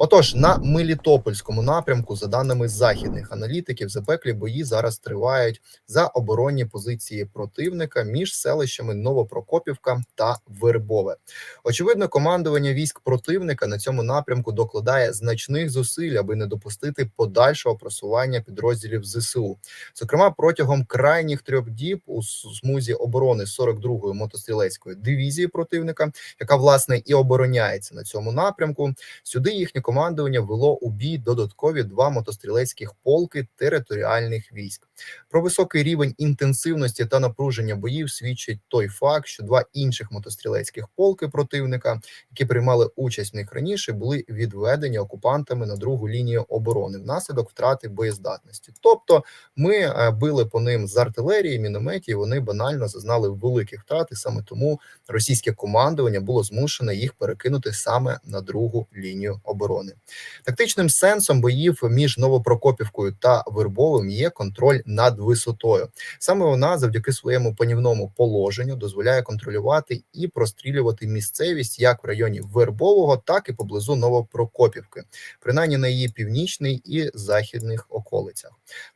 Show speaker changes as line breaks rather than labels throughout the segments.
Отож, на Мелітопольському напрямку, за даними західних аналітиків, запеклі бої зараз тривають за оборонні позиції противника між селищами Новопрокопівка та Вербове. Очевидно, командування військ противника на цьому напрямку докладає значних зусиль, аби не допустити подальшого просування підрозділів ЗСУ. Зокрема, протягом крайніх трьох діб у смузі оборони 42-ї мотострілецької дивізії противника, яка власне і обороняється на цьому напрямку. Сюди їхнє командування вело у бій додаткові два мотострілецьких полки територіальних військ. Про високий рівень інтенсивності та напруження боїв свідчить той факт, що два інших мотострілецьких полки противника, які приймали участь в них раніше, були відведені окупантами на другу лінію оборони внаслідок втрати боєздатності. Тобто, ми е, били по ним з артилерії, мінометів. Вони банально зазнали великих втрат, і саме тому російське командування було змушене їх перекинути саме на другу лінію оборони. Тактичним сенсом боїв між Новопрокопівкою та Вербовим є контроль над висотою. Саме вона, завдяки своєму панівному положенню, дозволяє контролювати і прострілювати місцевість як в районі Вербового, так і поблизу Новопрокопівки, принаймні на її північний і західних околицях.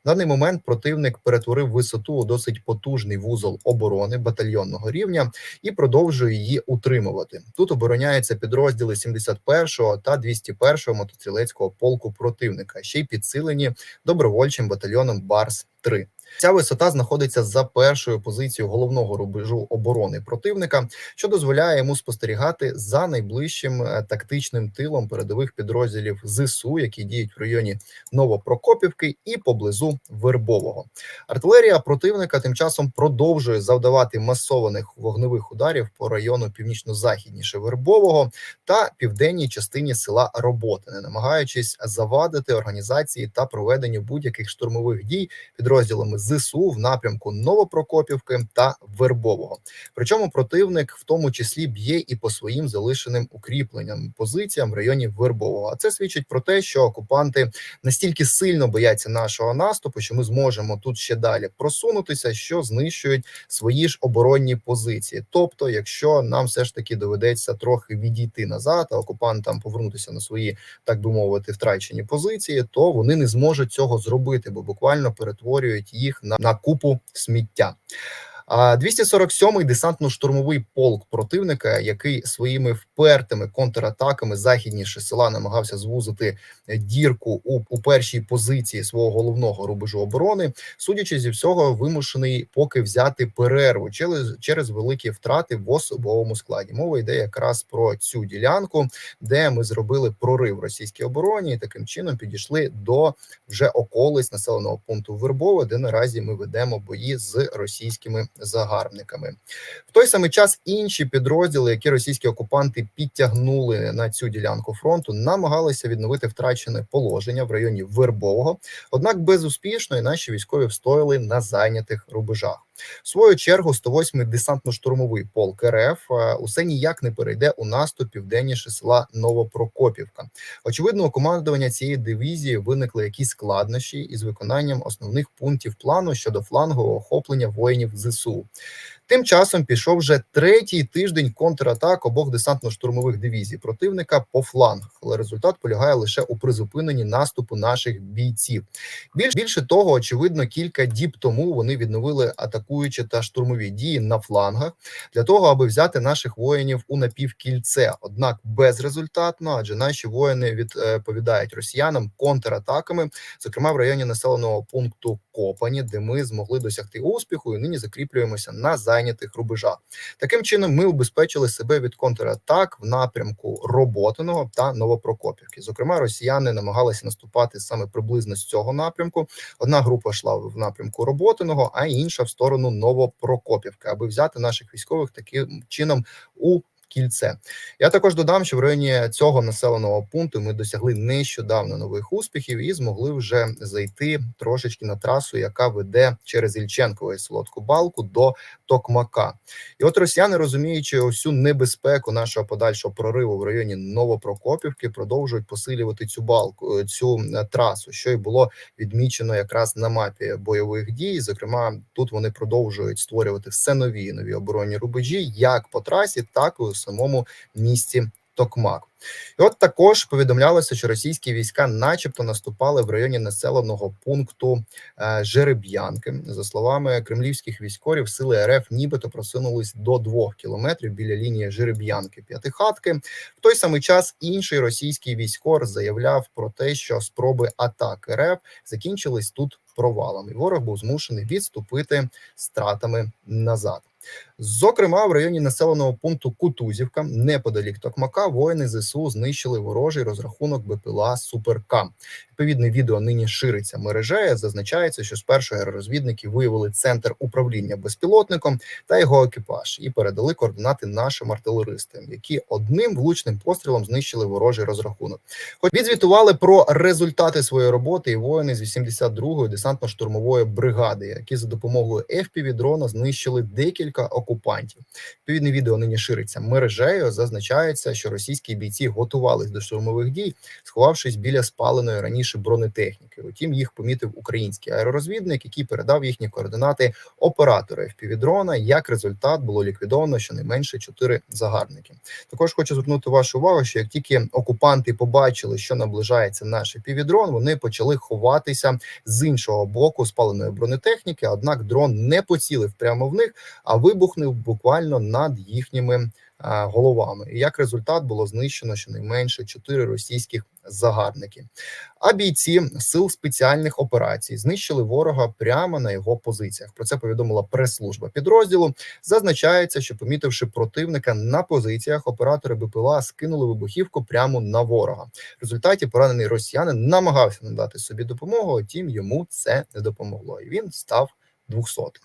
В даний момент противник перетворив висоту у досить потужний вузол оборони батальйонного рівня і продовжує її утримувати. Тут обороняються підрозділи 71-го та 201-го мотострілецького полку противника, ще й підсилені добровольчим батальйоном Барс 3 Ця висота знаходиться за першою позицією головного рубежу оборони противника, що дозволяє йому спостерігати за найближчим е, тактичним тилом передових підрозділів ЗСУ, які діють в районі Новопрокопівки і поблизу Вербового. Артилерія противника тим часом продовжує завдавати масованих вогневих ударів по району північно-західніше Вербового та південній частині села Роботи, не намагаючись завадити організації та проведенню будь-яких штурмових дій підрозділами ЗСУ в напрямку Новопрокопівки та Вербового. Причому противник в тому числі б'є і по своїм залишеним укріпленням позиціям в районі Вербового. А це свідчить про те, що окупанти настільки сильно бояться нашого наступу, що ми зможемо тут ще далі просунутися, що знищують свої ж оборонні позиції. Тобто, якщо нам все ж таки доведеться трохи відійти назад, а окупантам повернутися на свої, так би мовити, втрачені позиції, то вони не зможуть цього зробити, бо буквально перетворюють їх на, на купу сміття. А 247-й десантно-штурмовий полк противника, який своїми впертими контратаками західніше села намагався звузити дірку у, у першій позиції свого головного рубежу оборони, судячи зі всього, вимушений поки взяти перерву через через великі втрати в особовому складі. Мова йде якраз про цю ділянку, де ми зробили прорив російській обороні, і таким чином підійшли до вже околиць населеного пункту Вербове, де наразі ми ведемо бої з російськими загарбниками. В той самий час інші підрозділи, які російські окупанти підтягнули на цю ділянку фронту, намагалися відновити втрачене положення в районі Вербового однак безуспішно і наші військові встояли на зайнятих рубежах. В свою чергу 108-й десантно-штурмовий полк РФ е, усе ніяк не перейде у наступ південніше села Новопрокопівка. Очевидно, у командування цієї дивізії виникли якісь складнощі із виконанням основних пунктів плану щодо флангового охоплення воїнів ЗСУ. Тим часом пішов вже третій тиждень контратак обох десантно-штурмових дивізій противника по флангах, але результат полягає лише у призупиненні наступу наших бійців. Більш більше того, очевидно, кілька діб тому вони відновили атакуючі та штурмові дії на флангах для того, аби взяти наших воїнів у напівкільце. Однак безрезультатно, адже наші воїни відповідають росіянам контратаками, зокрема в районі населеного пункту Копані, де ми змогли досягти успіху, і нині закріплюємося на зайнятих рубежа. Таким чином, ми убезпечили себе від контратак в напрямку Роботиного та Новопрокопівки. Зокрема, росіяни намагалися наступати саме приблизно з цього напрямку. Одна група йшла в напрямку Роботиного, а інша в сторону Новопрокопівки, аби взяти наших військових таким чином у кільце. Я також додам, що в районі цього населеного пункту ми досягли нещодавно нових успіхів і змогли вже зайти трошечки на трасу, яка веде через Ільченкову і солодку балку до Токмака. І от росіяни, розуміючи усю небезпеку нашого подальшого прориву в районі Новопрокопівки, продовжують посилювати цю балку е, цю е, трасу, що й було відмічено якраз на мапі бойових дій. Зокрема, тут вони продовжують створювати все нові нові оборонні рубежі, як по трасі, так і самому місті Токмак. І от також повідомлялося, що російські війська, начебто, наступали в районі населеного пункту е, Жереб'янки. За словами кремлівських військових, сили РФ нібито просунулись до двох кілометрів біля лінії Жереб'янки П'ятихатки. В той самий час інший російський військор заявляв про те, що спроби атак РФ закінчились тут провалом, і ворог був змушений відступити стратами назад. Зокрема, в районі населеного пункту Кутузівка, неподалік Токмака, воїни ЗСУ знищили ворожий розрахунок БПЛА Суперкам. Відповідне відео нині шириться мережею. Зазначається, що спершу аеророзвідники виявили центр управління безпілотником та його екіпаж і передали координати нашим артилеристам, які одним влучним пострілом знищили ворожий розрахунок. Хоч відзвітували про результати своєї роботи і воїни з 82-ї десантно-штурмової бригади, які за допомогою fpv дрона знищили декілька окупантів. Відповідне відео нині шириться мережею. Зазначається, що російські бійці готувались до штурмових дій, сховавшись біля спаленої раніше бронетехніки. Утім, їх помітив український аеророзвідник, який передав їхні координати оператору FPV-дрона. Як результат було ліквідовано щонайменше чотири загарбники. Також хочу звернути вашу увагу, що як тільки окупанти побачили, що наближається наш FPV-дрон, вони почали ховатися з іншого боку спаленої бронетехніки. Однак дрон не поцілив прямо в них, а вибухнув буквально над їхніми а, головами. І як результат було знищено щонайменше чотири російських загарбники. А бійці сил спеціальних операцій знищили ворога прямо на його позиціях. Про це повідомила прес-служба підрозділу. Зазначається, що помітивши противника на позиціях, оператори БПЛА скинули вибухівку прямо на ворога. В результаті поранений росіянин намагався надати собі допомогу, утім йому це не допомогло, і він став двохсотим.